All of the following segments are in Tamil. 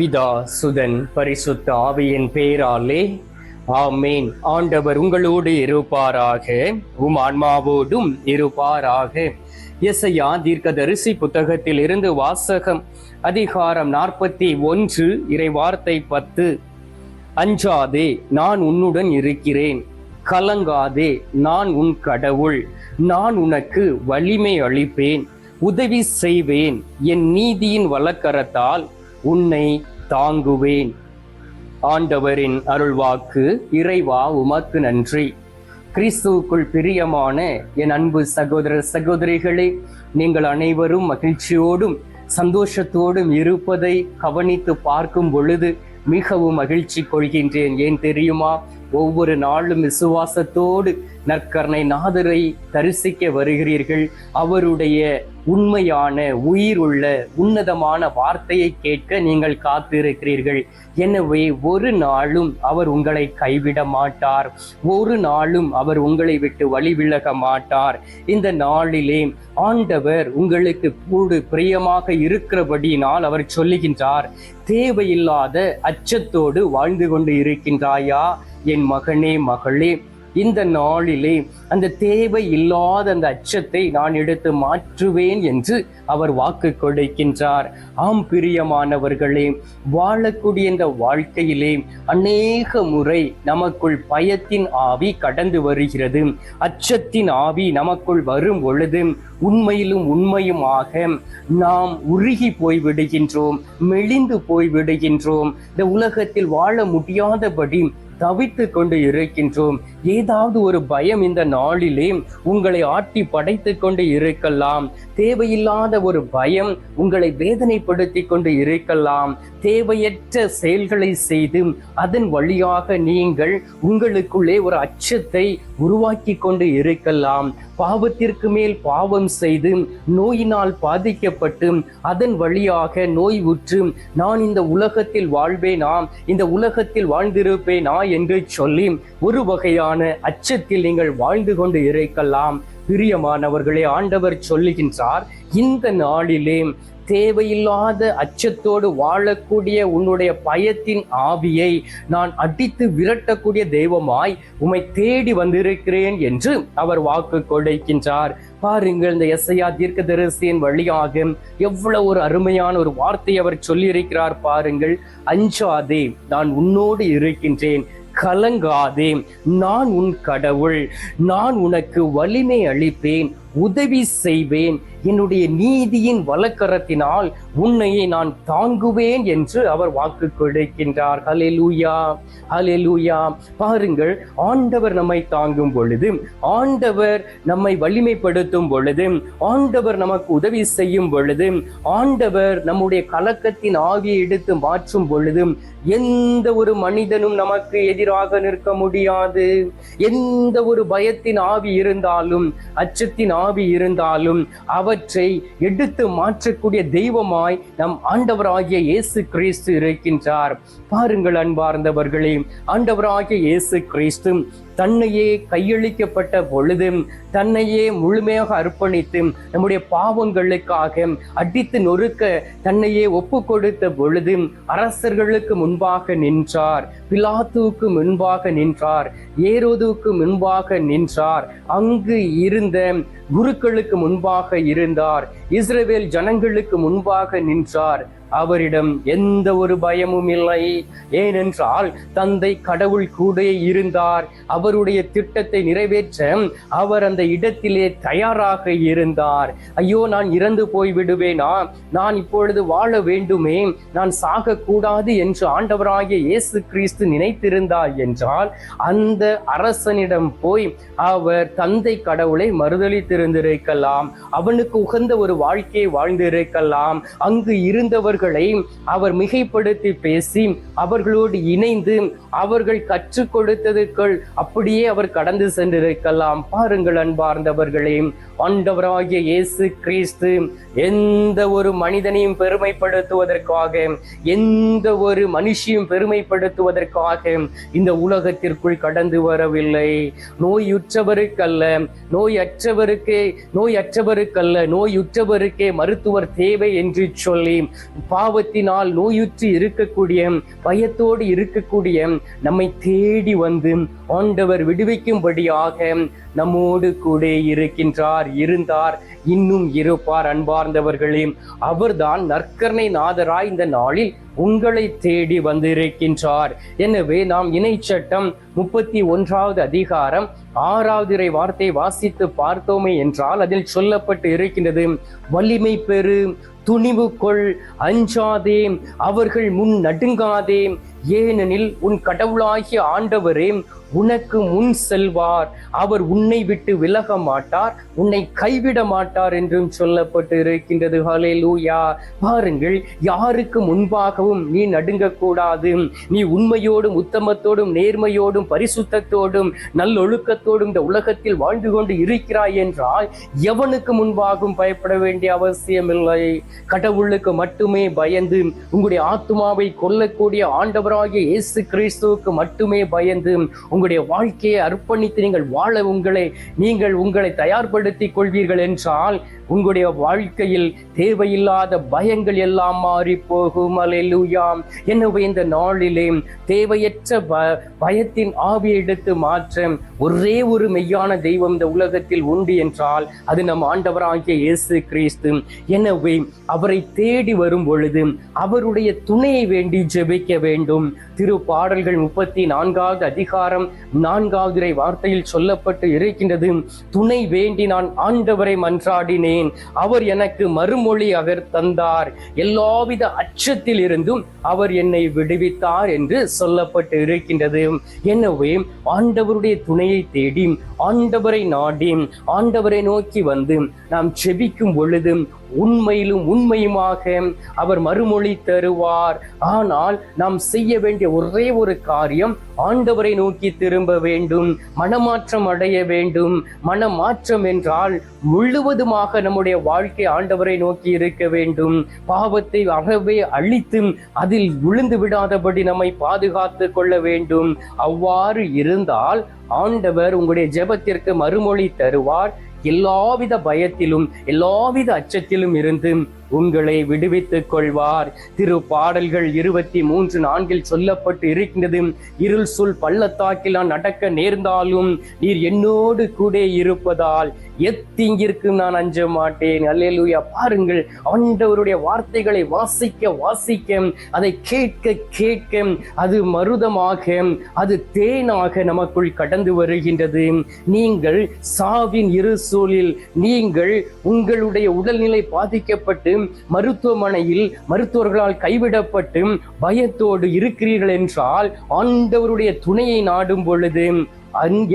பிதா சுதன் பரிசுத்த ஆவியின் பேராலே. ஆமேன். ஆண்டவர் உங்களோடு இருப்பாராக. உம் ஆன்மாவோடும் இருப்பாராக. எசையா தீர்க்கதரிசி புத்தகத்தில் இருந்து வாசகம் அதிகாரம் நாற்பத்தி ஒன்று இறைவார்த்தை பத்து. அஞ்சாதே நான் உன்னுடன் இருக்கிறேன். கலங்காதே நான் உன் கடவுள். நான் உனக்கு வலிமை அளிப்பேன். உதவி செய்வேன். என் நீதியின் வழக்கரத்தால் உன்னை தாங்குவேன். ஆண்டவரின் அருள்வாக்கு இறைவா உமக்கு நன்றி. கிறிஸ்துவுக்குள் பிரியமான என் அன்பு சகோதர சகோதரிகளே நீங்கள் அனைவரும் மகிழ்ச்சியோடும் சந்தோஷத்தோடும் இருப்பதை கவனித்து பார்க்கும் பொழுது மிகவும் மகிழ்ச்சி கொள்கின்றேன். ஏன் தெரியுமா? ஒவ்வொரு நாளும் விசுவாசத்தோடு நற்கர்ணை நாதரை தரிசிக்க வருகிறீர்கள். அவருடைய உண்மையான உயிர் உள்ள உன்னதமான வார்த்தையை கேட்க நீங்கள் காத்திருக்கிறீர்கள். எனவே ஒரு நாளும் அவர் உங்களை கைவிட மாட்டார். ஒரு நாளும் அவர் உங்களை விட்டு வழி விலக மாட்டார். இந்த நாளிலே ஆண்டவர் உங்களுக்கு கூடு பிரியமாக இருக்கிறபடியினால் அவர் சொல்லுகின்றார் தேவையில்லாத அச்சத்தோடு வாழ்ந்து கொண்டு இருக்கின்றாயா? என் மகனே மகளே இந்த நாளிலே அந்த தேவை இல்லாத அந்த அச்சத்தை நான் எடுத்து மாற்றுவேன் என்று அவர் வாக்கு கொடுக்கின்றார். ஆம் பிரியமானவர்களே வாழக்கூடிய இந்த வாழ்க்கையிலே அநேக முறை நமக்குள் பயத்தின் ஆவி கடந்து வருகிறது. அச்சத்தின் ஆவி நமக்குள் வரும் பொழுது உண்மையிலும் உண்மையுமாக நாம் உருகி போய் விடுகின்றோம் மெலிந்து போய் விடுகின்றோம் இந்த உலகத்தில் வாழ முடியாதபடி தவித்து கொண்டு இருக்கின்றோம். ஏதாவது ஒரு பயம் இந்த நாளிலே உங்களை ஆட்டி படைத்து கொண்டு இருக்கலாம். தேவையில்லாத ஒரு பயம் உங்களை வேதனைப்படுத்தி கொண்டு இருக்கலாம். தேவையற்ற செயல்களை செய்து அதன் வழியாக நீங்கள் உங்களுக்குள்ளே ஒரு அச்சத்தை உருவாக்கி கொண்டு இருக்கலாம். பாவத்திற்கு மேல் பாவம் செய்து நோயினால் பாதிக்கப்பட்டு அதன் வழியாக நோய் உற்று நான் இந்த உலகத்தில் வாழ்வேனா? இந்த உலகத்தில் வாழ்ந்திருப்பேனா என்று சொல்லி ஒரு வகையான அச்சத்தில் நீங்கள் வாழ்ந்து கொண்டு இருக்கலாம். பிரியமானவர்களே ஆண்டவர் சொல்லுகின்றார் இந்த நாளிலே தேவையில்லாத அச்சத்தோடு வாழக்கூடிய உன்னுடைய பயத்தின் ஆவியை நான் அடித்து விரட்டக்கூடிய தெய்வமாய் உம்மை தேடி வந்திருக்கிறேன் என்று அவர் வாக்கு கொடுக்கின்றார். பாருங்கள் இந்த எஸ்ஐயா தீர்க்கதரிசியின் வழியாக எவ்வளவு ஒரு அருமையான ஒரு வார்த்தை அவர் சொல்லியிருக்கிறார் பாருங்கள். அஞ்சாதே நான் உன்னோடு இருக்கின்றேன். கலங்காதே நான் உன் கடவுள். நான் உனக்கு வலிமை அளிப்பேன். உதவி செய்வேன். என்னுடைய நீதியின் வழக்கரத்தினால் உன்னையே நான் தாங்குவேன் என்று அவர் வாக்கு கொடுக்கின்றார். ஹலெலூயா ஹலெலூயா பாருங்கள் ஆண்டவர் நம்மை தாங்கும் பொழுது ஆண்டவர் நம்மை வலிமைப்படுத்தும் பொழுது ஆண்டவர் நமக்கு உதவி செய்யும் பொழுது ஆண்டவர் நம்முடைய கலக்கத்தின் ஆவியை எடுத்து மாற்றும் பொழுது எந்த ஒரு மனிதனும் நமக்கு எதிராக நிற்க முடியாது. எந்த ஒரு பயத்தின் ஆவி இருந்தாலும் அச்சத்தின் ஆவி இருந்தாலும் அவற்றை எடுத்து மாற்றக்கூடிய தெய்வமாய் நம் ஆண்டவராகிய இயேசு கிறிஸ்து இருக்கின்றார். பாருங்கள் அன்பார்ந்தவர்களே ஆண்டவராகிய இயேசு கிறிஸ்து தன்னையே கையளிக்கப்பட்ட பொழுது தன்னையே முழுமையாக அர்ப்பணித்து நம்முடைய பாவங்களுக்காக அடித்து நொறுக்க தன்னையே ஒப்பு கொடுத்த பொழுது அரசர்களுக்கு முன்பாக நின்றார் பிலாத்துவுக்கு முன்பாக நின்றார் ஏரோதுவுக்கு முன்பாக நின்றார். அங்கு இருந்த குருக்களுக்கு முன்பாக இருந்தார். இஸ்ரவேல் ஜனங்களுக்கு முன்பாக நின்றார். அவரிடம் எந்த ஒரு பயமும் இல்லை. ஏனென்றால் தந்தை கடவுள் கூட இருந்தார். அவருடைய திட்டத்தை நிறைவேற்ற அவர் அந்த இடத்திலே தயாராக இருந்தார். ஐயோ நான் இறந்து போய் விடுவேனா? நான் இப்பொழுது வாழ வேண்டுமே. நான் சாகக்கூடாது என்று ஆண்டவராகிய இயேசு கிறிஸ்து நினைத்திருந்தார் என்றால் அந்த அரசனிடம் போய் அவர் தந்தை கடவுளை மறுதளித்திருந்திருக்கலாம் அவனுக்கு உகந்த ஒரு வாழ்க்கையை வாழ்ந்திருக்கலாம். அங்கு இருந்தவர்களை அவர் மிகைப்படுத்தி பேசி அவர்களோடு இணைந்து அவர்கள் கற்றுக் கொடுத்ததுக்குள் அப்படியே அவர் கடந்து சென்றிருக்கலாம். பாருங்கள் அன்பார்ந்தவர்களே ஆண்டவராகிய இயேசு கிறிஸ்து எந்த ஒரு மனிதனையும் பெருமைப்படுத்துவதற்காக எந்த ஒரு மனுஷியும் பெருமைப்படுத்துவதற்காக இந்த உலகத்திற்குள் கடந்து வரவில்லை. நோயுற்றவருக்கு அல்ல நோயற்றவருக்கு நோயற்றவருக்கல்ல நோயுற்றவருக்கே மருத்துவர் தேவை என்று சொல்லி பாவத்தினால் நோயுற்று இருக்கக்கூடிய பயத்தோடு இருக்கக்கூடிய நம்மை தேடி வந்து ஆண்டவர் விடுவிக்கும்படியாக நம்மோடு கூட இருக்கின்றார் இருந்தார். இன்னும் இருப்பார் அன்பார்ந்தவர்களே. அவர்தான் நற்கர்ணை நாதராய் இந்த நாளில் உங்களை தேடி வந்திருக்கின்றார். எனவே நாம் இணைச்சட்டம் முப்பத்தி ஒன்றாவது அதிகாரம் ஆறாவது இறை வார்த்தை வாசித்து பார்த்தோமே என்றால் அதில் சொல்லப்பட்டு இருக்கின்றது வலிமை பெறு துணிவு கொள் அஞ்சாதே அவர்கள் முன் நடுங்காதே. ஏனெனில் உன் கடவுளாகிய ஆண்டவரே உனக்கு முன் செல்வார். அவர் உன்னை விட்டு விலக மாட்டார். உன்னை கைவிட மாட்டார் என்றும் சொல்லப்பட்டு இருக்கின்றது ஹalleluya பாருங்கள் யாருக்கு முன்பாகவும் நீ நடுங்கக்கூடாது. நீ உண்மையோடும் உத்தமத்தோடும் நேர்மையோடும் பரிசுத்தத்தோடும் நல்லொழுக்கத்தோடும் இந்த உலகத்தில் வாழ்ந்து கொண்டு இருக்கிறாய் என்றால் எவனுக்கு முன்பாகவும் பயப்பட வேண்டிய அவசியமில்லை. கடவுளுக்கு மட்டுமே பயந்து உங்களுடைய ஆத்மாவை கொல்லக்கூடிய ஆண்டவராகிய இயேசு கிறிஸ்துவுக்கு மட்டுமே பயந்து உங்களுடைய வாழ்க்கையை அர்ப்பணித்து நீங்கள் வாழ உங்களை நீங்கள் உங்களை தயார்படுத்திக் கொள்வீர்கள் என்றால் உங்களுடைய வாழ்க்கையில் தேவையில்லாத பயங்கள் எல்லாம் மாறி போகும் அலையிலுயாம் எனவே இந்த நாளிலே தேவையற்ற ப பயத்தின் ஆவியை எடுத்து மாற்ற ஒரே ஒரு மெய்யான தெய்வம் இந்த உலகத்தில் உண்டு என்றால் அது நம் ஆண்டவராகிய இயேசு கிறிஸ்து. எனவே அவரை தேடி வரும் பொழுது அவருடைய துணையை வேண்டி ஜெபிக்க வேண்டும். திரு பாடல்கள் முப்பத்தி நான்காவது அதிகாரம் நான்காவது வார்த்தையில் சொல்லப்பட்டு இருக்கின்றது. துணை வேண்டி நான் ஆண்டவரை மன்றாடினேன். அவர் எனக்கு மறுமொழி அவர் தந்தார். எல்லாவித அச்சத்தில் இருந்தும் அவர் என்னை விடுவித்தார் என்று சொல்லப்பட்டு இருக்கின்றது. எனவே ஆண்டவருடைய துணையை தேடி ஆண்டவரை நாடி ஆண்டவரை நோக்கி வந்து நாம் செபிக்கும் பொழுது உண்மையிலும் உண்மையுமாக அவர் மறுமொழி தருவார். ஆனால் நாம் செய்ய வேண்டிய ஒரே ஒரு காரியம் ஆண்டவரை நோக்கி திரும்ப வேண்டும் மனமாற்றம் அடைய வேண்டும். மனமாற்றம் என்றால் முழுவதுமாக நம்முடைய வாழ்க்கை ஆண்டவரை நோக்கி இருக்க வேண்டும். பாவத்தை அறவே அழித்து அதில் விழுந்து விடாதபடி நம்மை பாதுகாத்து கொள்ள வேண்டும். அவ்வாறு இருந்தால் ஆண்டவர் உங்களுடைய ஜெபத்திற்கு மறுமொழி தருவார். எல்லாவித பயத்திலும் எல்லாவித அச்சத்திலும் இருந்து உங்களை விடுவித்துக் கொள்வார். திரு பாடல்கள் இருபத்தி மூன்று நான்கில் சொல்லப்பட்டு இருக்கின்றது. இருள் சொல் பள்ளத்தாக்கில் நான் நடக்க நேர்ந்தாலும் நீர் என்னோடு கூட இருப்பதால் எத்திங்கிற்கு நான் அஞ்ச மாட்டேன். அல்லேலூயா. பாருங்கள் ஆண்டவருடைய வார்த்தைகளை வாசிக்க வாசிக்க அதை கேட்க கேட்க அது மருதமாக அது தேனாக நமக்குள் கடந்து வருகின்றது. நீங்கள் சாவின் இருசூழில் நீங்கள் உங்களுடைய உடல்நிலை பாதிக்கப்பட்டு மருத்துவமனையில் மருத்துவர்களால் கைவிடப்பட்டு பயத்தோடு இருக்கிறீர்கள் என்றால் ஆண்டவருடைய துணையை நாடும் பொழுது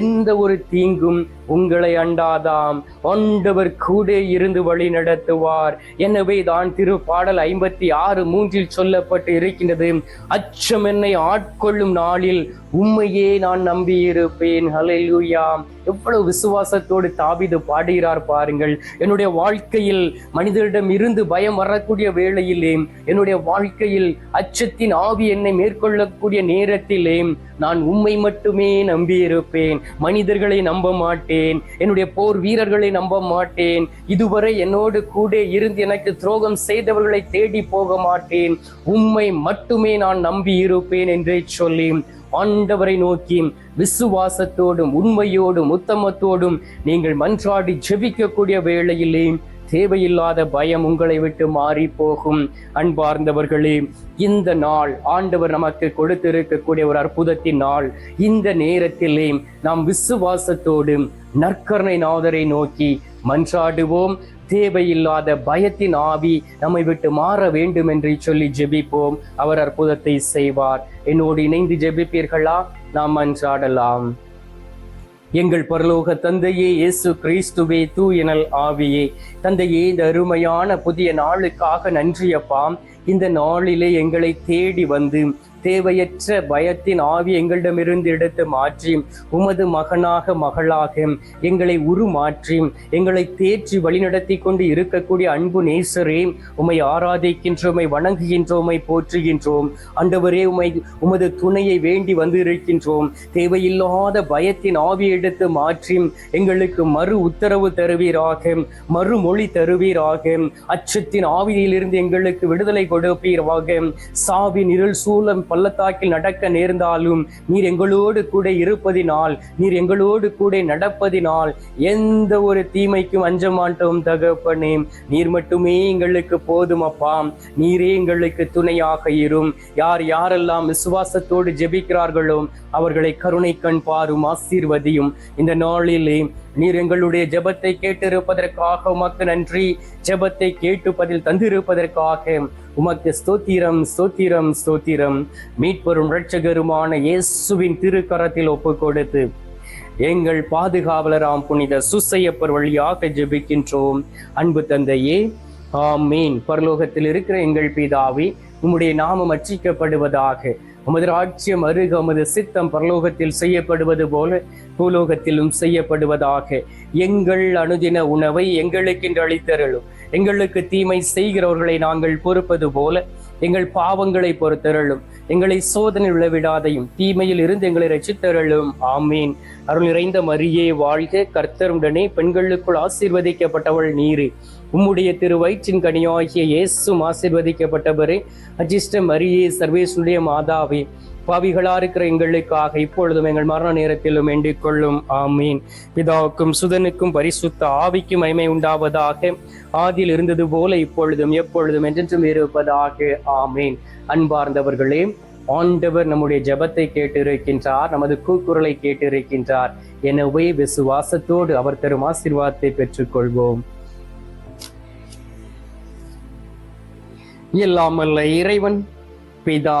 எந்த ஒரு தீங்கும் உங்களை அண்டாதாம். ஆண்டவர் கூட இருந்து வழி நடத்துவார். எனவே தான் திரு பாடல் ஐம்பத்தி ஆறு மூன்றில் சொல்லப்பட்டு இருக்கின்றது அச்சம் என்னை ஆட்கொள்ளும் நாளில் உண்மையே நான் நம்பியிருப்பேன். ஹலெலுயா எவ்வளவு விசுவாசத்தோடு தாவிது பாடுகிறார் பாருங்கள். என்னுடைய வாழ்க்கையில் மனிதரிடம் இருந்து பயம் வரக்கூடிய வேளையிலே என்னுடைய வாழ்க்கையில் அச்சத்தின் ஆவி என்னை மேற்கொள்ளக்கூடிய நேரத்திலே நான் உண்மை மட்டுமே நம்பியிருப்பேன். மனிதர்களை நம்ப மாட்டேன். என்னுடைய போர் வீரர்களை நம்ப மாட்டேன். இதுவரை என்னோடு கூட இருந்து எனக்கு துரோகம் செய்தவர்களை தேடி போக மாட்டேன். உண்மை மட்டுமே நான் நம்பி இருப்பேன் என்றே சொல்லி ஆண்டவரை நோக்கி விசுவாசத்தோடும் உண்மையோடும் உத்தமத்தோடும் நீங்கள் மன்றாடி ஜெபிக்கக்கூடிய வேளையிலே தேவையில்லாத பயம் உங்களை விட்டு மாறி போகும் அன்பார்ந்தவர்களே இந்த நாள் ஆண்டவர் நமக்கு கொடுத்திருக்கக்கூடிய ஒரு அற்புதத்தின் நாள். இந்த நேரத்திலே நாம் விசுவாசத்தோடும் நற்கருணை நாதரை நோக்கி மன்றாடுவோம். தேவையில்லாத பயத்தின் ஆவி நம்மை விட்டு மாற வேண்டும் என்று சொல்லி ஜெபிப்போம். அவர் அற்புதத்தை செய்வார். என்னோடு இணைந்து ஜெபிப்பீர்களா? நாம் மன்றாடலாம் எங்கள் பரலோக தந்தையே இயேசு கிறிஸ்துவே தூயனல் ஆவியே. தந்தையே இந்த அருமையான புதிய நாளுக்காக நன்றியப்பாம் இந்த நாளிலே எங்களை தேடி வந்து தேவையற்ற பயத்தின் ஆவி எங்களிடமிருந்து எடுத்து மாற்றி உமது மகனாக மகளாக எங்களை உருமாற்றி எங்களை தேற்றி வழிநடத்தி கொண்டு இருக்கக்கூடிய அன்பு நேசரே உமை ஆராதிக்கின்றோமை உம்மை போற்றுகின்றோம். அண்டவரே உமை உமது துணையை வேண்டி வந்திருக்கின்றோம். தேவையில்லாத பயத்தின் ஆவி எடுத்து மாற்றி எங்களுக்கு மறு உத்தரவு தருவீராக மறுமொழி தருவீராக. அச்சத்தின் ஆவியிலிருந்து எங்களுக்கு விடுதலை கொடுப்பீராக. சாவின் இருள் சூழம் பள்ளத்தாக்கில் நடக்க நேர்ந்தாலும் நீர் எங்களோடு கூட இருப்பதினால் நீர் எங்களோடு கூட நடப்பதினால் எந்த ஒரு தீமைக்கும் அஞ்ச மாட்டோம் தகப்பனே. நீர் மட்டுமே எங்களுக்கு போதும் அப்பா. நீரே எங்களுக்கு துணையாக இரும். யார் யாரெல்லாம் விசுவாசத்தோடு ஜெபிக்கிறார்களோ அவர்களை கருணை கண் பாரும் ஆசீர்வதியும். இந்த நாளிலே நீர் எங்களுடைய ஜெபத்தை கேட்டிருப்பதற்காக உமக்கு நன்றி. ஜெபத்தை கேட்டு பதில் தந்திருப்பதற்காக உமக்கு ஸ்தோத்திரம் ஸ்தோத்திரம் ஸ்தோத்திரம். மீட்பெரும் இரட்சகருமான இயேசுவின் திருக்கரத்தில் ஒப்பு கொடுத்து எங்கள் பாதுகாவலராம் புனித சுசையப்பர் வழியாக ஜெபிக்கின்றோம். அன்பு தந்தையே ஆமீன். பரலோகத்தில் இருக்கிற எங்கள் பிதாவே உம்முடைய நாமம் அச்சிக்கப்படுவதாக உமது ராஜ்யம் அருக உமது சித்தம் பரலோகத்தில் செய்யப்படுவது போல பூலோகத்திலும் செய்யப்படுவதாக எங்கள் அனுதின உணவை எங்களுக்கென்று அளித்தருளும். எங்களுக்கு தீமை செய்கிறவர்களை நாங்கள் பொறுப்பது போல எங்கள் பாவங்களை பொறுத்தருளும். எங்களை சோதனை விழவிடாதையும் தீமையில் இருந்து எங்களை ரசித்தருளும் ஆமீன். அருள் நிறைந்த மரியே வாழ்க கர்த்தருடனே. பெண்களுக்குள் ஆசீர்வதிக்கப்பட்டவள் நீரு. உம்முடைய திரு வயிற்றின் கனியாகிய இயேசும் ஆசீர்வதிக்கப்பட்டவரே. அஜிஷ்ட மரியே சர்வேசுடைய மாதாவே. பாவிகளா இருக்கிற எங்களுக்காக இப்பொழுதும் எங்கள் மரண நேரத்திலும் வேண்டிக் கொள்ளும் ஆமீன். பிதாவுக்கும் சுதனுக்கும் பரிசுத்த ஆவிக்கும் மைமை உண்டாவதாக ஆதியில் இருந்தது போல இப்பொழுதும் எப்பொழுதும் என்றென்றும் இருப்பதாக. ஆமீன். அன்பார்ந்தவர்களே ஆண்டவர் நம்முடைய ஜெபத்தை கேட்டிருக்கின்றார் நமது கூக்குரலை கேட்டிருக்கின்றார். எனவே விசுவாசத்தோடு அவர் தரும் ஆசீர்வாதத்தை பெற்றுக்கொள்வோம். இல்லாமல்ல இறைவன் பிதா